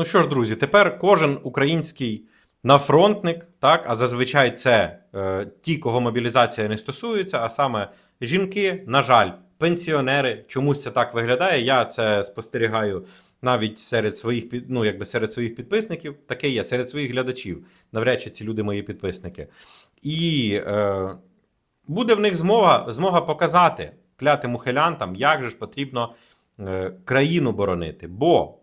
Ну що ж, друзі, тепер кожен український нафронтник, так, а зазвичай це е, ті, кого мобілізація не стосується, а саме жінки, на жаль, пенсіонери. Чомусь це так виглядає. Я це спостерігаю навіть серед своїх ну, якби серед своїх підписників. Таке є серед своїх глядачів. Навряд чи ці люди мої підписники. І е, буде в них змога, змога показати клятим ухилянтам, як же ж потрібно е, країну боронити. Бо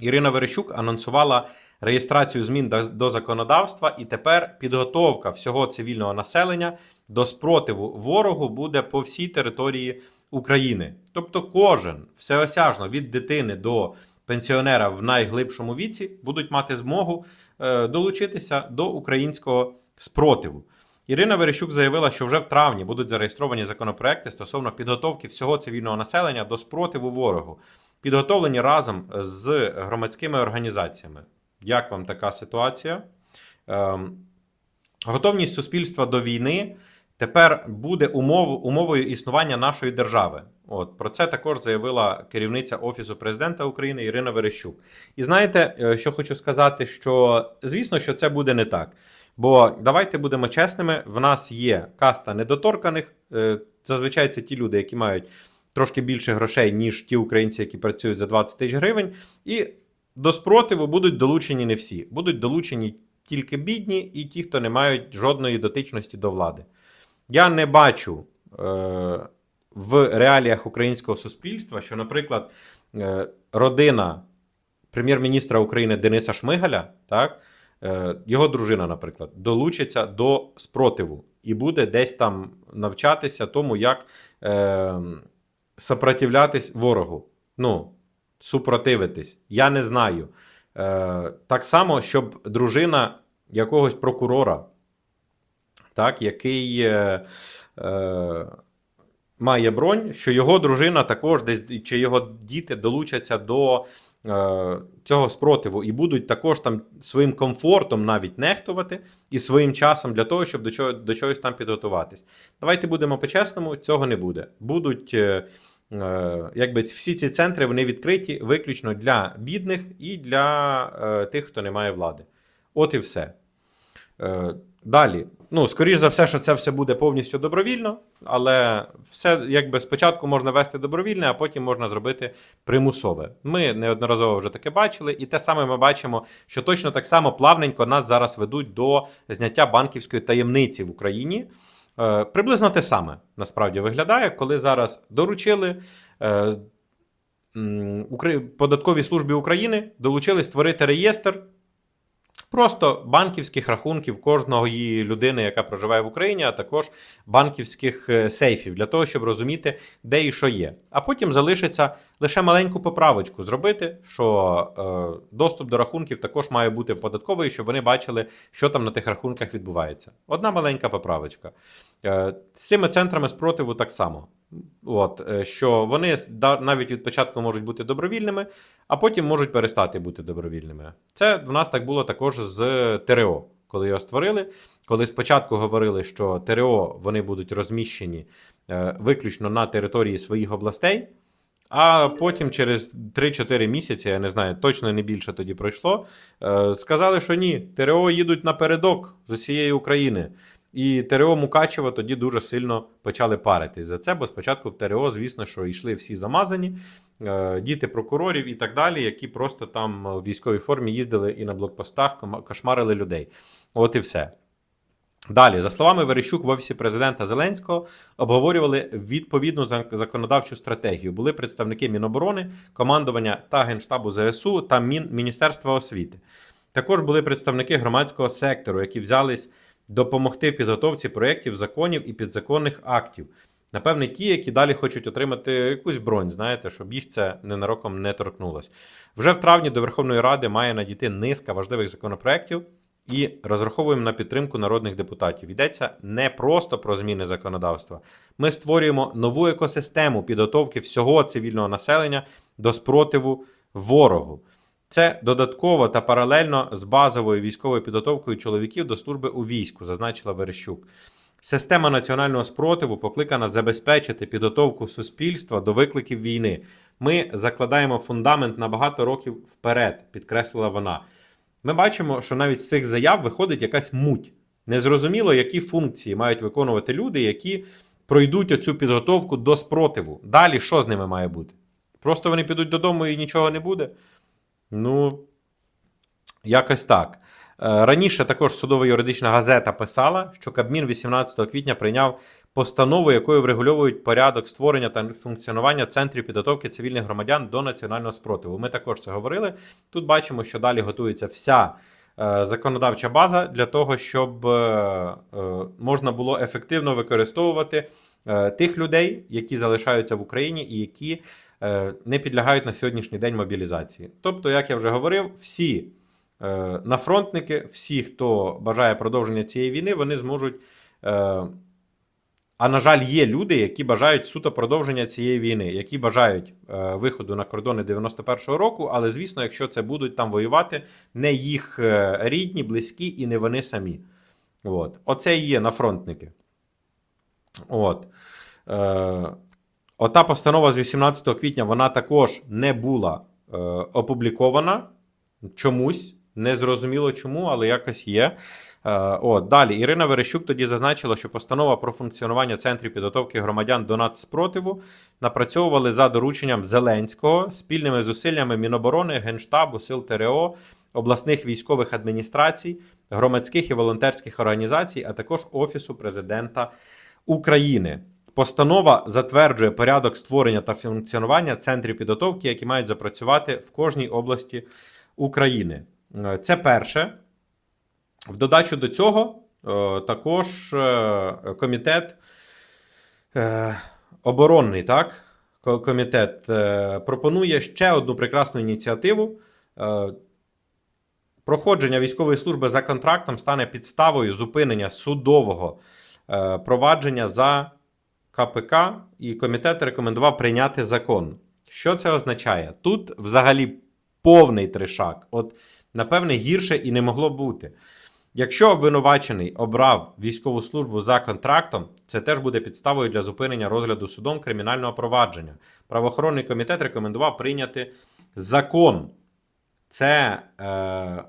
Ірина Верещук анонсувала реєстрацію змін до, законодавства, і тепер підготовка всього цивільного населення до спротиву ворогу буде по всій території України. Тобто, кожен всеосяжно від дитини до пенсіонера в найглибшому віці будуть мати змогу е, долучитися до українського спротиву. Ірина Верещук заявила, що вже в травні будуть зареєстровані законопроекти стосовно підготовки всього цивільного населення до спротиву ворогу, підготовлені разом з громадськими організаціями. Як вам така ситуація? Ем, готовність суспільства до війни тепер буде умов, умовою існування нашої держави. От про це також заявила керівниця Офісу президента України Ірина Верещук. І знаєте, е, що хочу сказати, що звісно, що це буде не так. Бо давайте будемо чесними: в нас є каста недоторканих. е, Зазвичай це ті люди, які мають трошки більше грошей, ніж ті українці, які працюють за 20 тисяч гривень. І до спротиву будуть долучені не всі. Будуть долучені тільки бідні і ті, хто не мають жодної дотичності до влади. Я не бачу е, в реаліях українського суспільства, що, наприклад, е, родина прем'єр-міністра України Дениса Шмигаля, так, його дружина, наприклад, долучиться до спротиву і буде десь там навчатися тому, як е, сопротивлятись ворогу. Ну, супротивитись. Я не знаю. Е, так само, щоб дружина якогось прокурора, так, який е, е, має бронь, що його дружина також десь чи його діти долучаться до е, цього спротиву і будуть також там своїм комфортом навіть нехтувати і своїм часом для того, щоб до, чого, до чогось там підготуватись. Давайте будемо по-чесному, цього не буде. Будуть. Е, Е, якби всі ці центри вони відкриті виключно для бідних і для е, тих, хто не має влади. От і все. Е, далі. Ну, скоріш за все, що це все буде повністю добровільно, але все якби спочатку можна вести добровільне, а потім можна зробити примусове. Ми неодноразово вже таке бачили, і те саме ми бачимо, що точно так само плавненько нас зараз ведуть до зняття банківської таємниці в Україні. Е, Приблизно те саме насправді виглядає, коли зараз доручили е, податковій службі України долучили створити реєстр просто банківських рахунків кожної людини, яка проживає в Україні, а також банківських е, сейфів для того, щоб розуміти, де і що є. А потім залишиться лише маленьку поправочку зробити, що е, доступ до рахунків також має бути в податкової, щоб вони бачили, що там на тих рахунках відбувається. Одна маленька поправочка. Е, з цими центрами спротиву так само. От, е, що вони навіть від початку можуть бути добровільними, а потім можуть перестати бути добровільними. Це в нас так було також з ТРО, коли його створили. Коли спочатку говорили, що ТРО вони будуть розміщені е, виключно на території своїх областей, а потім через 3-4 місяці, я не знаю, точно не більше тоді пройшло. е, Сказали, що ні, ТРО їдуть напередок з усієї України. І ТРО Мукачева тоді дуже сильно почали паритись за це, бо спочатку в ТРО, звісно, що йшли всі замазані, е, діти прокурорів і так далі, які просто там в військовій формі їздили і на блокпостах кошмарили людей. От і все. Далі, за словами Верещук, в офісі президента Зеленського обговорювали відповідну законодавчу стратегію. Були представники Міноборони, командування та Генштабу ЗСУ та Мін... Міністерства освіти. Також були представники громадського сектору, які взялись допомогти в підготовці проєктів, законів і підзаконних актів. Напевне, ті, які далі хочуть отримати якусь бронь, знаєте, щоб їх це ненароком не торкнулось. Вже в травні до Верховної Ради має надійти низка важливих законопроєктів, і розраховуємо на підтримку народних депутатів. Йдеться не просто про зміни законодавства. Ми створюємо нову екосистему підготовки всього цивільного населення до спротиву ворогу. Це додатково та паралельно з базовою військовою підготовкою чоловіків до служби у війську, зазначила Верещук. Система національного спротиву покликана забезпечити підготовку суспільства до викликів війни. Ми закладаємо фундамент на багато років вперед, підкреслила вона. Ми бачимо, що навіть з цих заяв виходить якась муть. Незрозуміло, які функції мають виконувати люди, які пройдуть оцю підготовку до спротиву. Далі що з ними має бути? Просто вони підуть додому і нічого не буде. Ну, якось так. Е, Раніше також судово-юридична газета писала, що Кабмін 18 квітня прийняв постанову, якою врегульовують порядок створення та функціонування центрів підготовки цивільних громадян до національного спротиву. Ми також це говорили. Тут бачимо, що далі готується вся е, законодавча база для того, щоб е, можна було ефективно використовувати тих людей, які залишаються в Україні і які не підлягають на сьогоднішній день мобілізації. Тобто, як я вже говорив, всі е, нафронтники, всі, хто бажає продовження цієї війни, вони зможуть. Е, а на жаль, є люди, які бажають суто продовження цієї війни, які бажають е, виходу на кордони 91-го року. Але звісно, якщо це будуть там воювати не їх е, рідні, близькі і не вони самі. От. Оце і є нафронтники. От. Е, ота постанова з 18 квітня вона також не була е, опублікована чомусь. Не зрозуміло чому, але якось є. Е, О, далі Ірина Верещук тоді зазначила, що постанова про функціонування центрів підготовки громадян до нацспротиву напрацьовували за дорученням Зеленського спільними зусиллями Міноборони, Генштабу, Сил ТРО, обласних військових адміністрацій, громадських і волонтерських організацій, а також Офісу президента України. Постанова затверджує порядок створення та функціонування центрів підготовки, які мають запрацювати в кожній області України. Е, Це перше. В додачу до цього, е, також е, комітет оборонний, так? Комітет пропонує ще одну прекрасну ініціативу. Проходження військової служби за контрактом стане підставою зупинення судового провадження за КПК, і комітет рекомендував прийняти закон. Що це означає? Тут взагалі повний тришак. От, напевне, гірше і не могло бути. Якщо обвинувачений обрав військову службу за контрактом, це теж буде підставою для зупинення розгляду судом кримінального провадження. Правоохоронний комітет рекомендував прийняти закон. Це, е,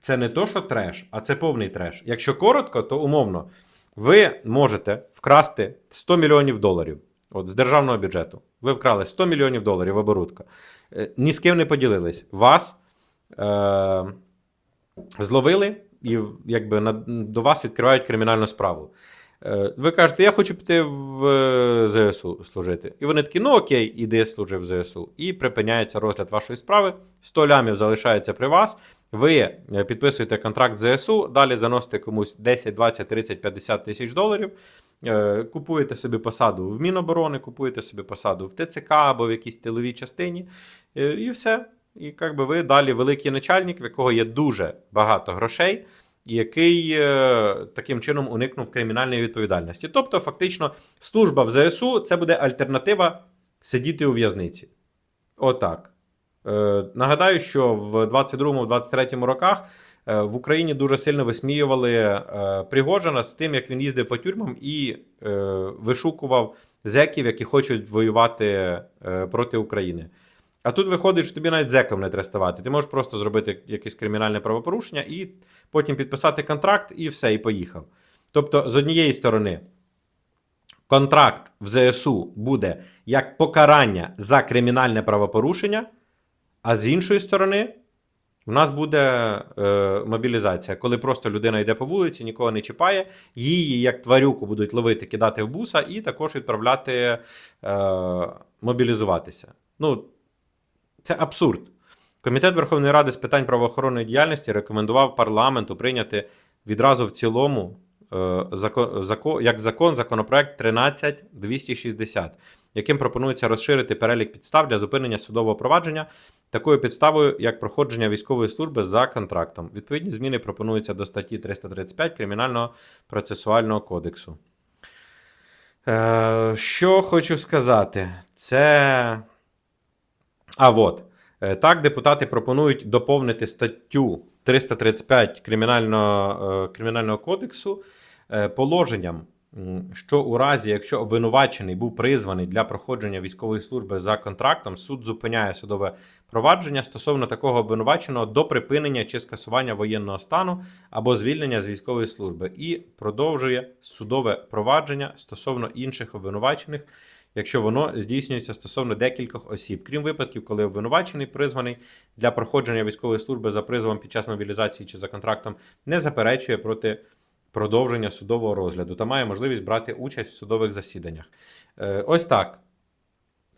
це не то, що треш, а це повний треш. Якщо коротко, то умовно, ви можете вкрасти 100 мільйонів доларів от, з державного бюджету. Ви вкрали 100 мільйонів доларів оборудка. Е, ні з ким не поділились. Вас е, зловили і якби на, до вас відкривають кримінальну справу. Е, Ви кажете, я хочу піти в е, ЗСУ служити. І вони такі, ну окей, іди служи в ЗСУ. І припиняється розгляд вашої справи. 100 лямів залишається при вас. Ви е, підписуєте контракт з ЗСУ, далі заносите комусь 10, 20, 30, 50 тисяч доларів. Купуєте собі посаду в Міноборони, купуєте собі посаду в ТЦК або в якійсь тиловій частині. І все. І як би ви далі великий начальник, в якого є дуже багато грошей, який е, таким чином уникнув кримінальної відповідальності. Тобто, фактично, служба в ЗСУ це буде альтернатива сидіти у в'язниці. Отак. Е, нагадаю, що в 22-23 роках е, в Україні дуже сильно висміювали Пригожина з тим, як він їздив по тюрмам і вишукував зеків, які хочуть воювати проти України. А тут виходить, що тобі навіть зеком не треба ставати. Ти можеш просто зробити якесь кримінальне правопорушення і потім підписати контракт, і все, і поїхав. Тобто, з однієї сторони, контракт в ЗСУ буде як покарання за кримінальне правопорушення, а з іншої сторони, у нас буде е, мобілізація, коли просто людина йде по вулиці, нікого не чіпає, її як тварюку будуть ловити, кидати в буса і також відправляти е, мобілізуватися. Ну, це абсурд. Комітет Верховної Ради з питань правоохоронної діяльності рекомендував парламенту прийняти відразу в цілому е, як закон законопроект 13260, яким пропонується розширити перелік підстав для зупинення судового провадження такою підставою, як проходження військової служби за контрактом. Відповідні зміни пропонуються до статті 335 Кримінального процесуального кодексу. Е, що хочу сказати, це. А от. Е, Так, депутати пропонують доповнити статтю 335 Кримінального, е, Кримінального кодексу е, положенням, що у разі, якщо обвинувачений був призваний для проходження військової служби за контрактом, суд зупиняє судове провадження стосовно такого обвинуваченого до припинення чи скасування воєнного стану або звільнення з військової служби і продовжує судове провадження стосовно інших обвинувачених, якщо воно здійснюється стосовно декількох осіб, крім випадків, коли обвинувачений призваний для проходження військової служби за призовом під час мобілізації чи за контрактом, не заперечує проти продовження судового розгляду та має можливість брати участь в судових засіданнях. Е, ось так.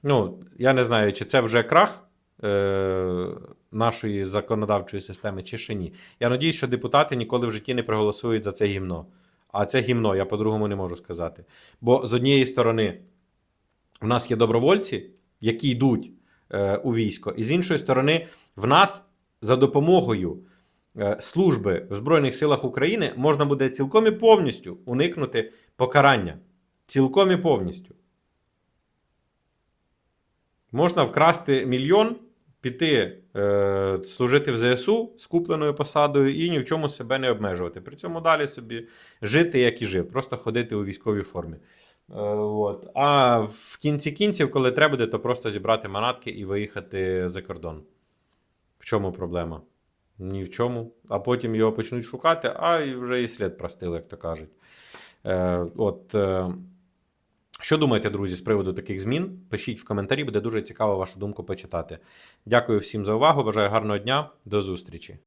Ну, я не знаю, чи це вже крах е, нашої законодавчої системи, чи ще ні. Я надіюсь, що депутати ніколи в житті не проголосують за це гімно. А це гімно, я по-другому не можу сказати. Бо з однієї сторони, в нас є добровольці, які йдуть е, у військо, і з іншої сторони, в нас за допомогою е, служби в Збройних силах України можна буде цілком і повністю уникнути покарання. Цілком і повністю. Можна вкрасти мільйон, піти е, служити в ЗСУ з купленою посадою і ні в чому себе не обмежувати. При цьому далі собі жити, як і жив, просто ходити у військовій формі. Е, от. А в кінці кінців, коли треба буде, то просто зібрати манатки і виїхати за кордон. В чому проблема? Ні в чому. А потім його почнуть шукати, а вже і слід простили, як то кажуть. Е, от, е, що думаєте, друзі, з приводу таких змін? Пишіть в коментарі, буде дуже цікаво вашу думку почитати. Дякую всім за увагу. Бажаю гарного дня. До зустрічі.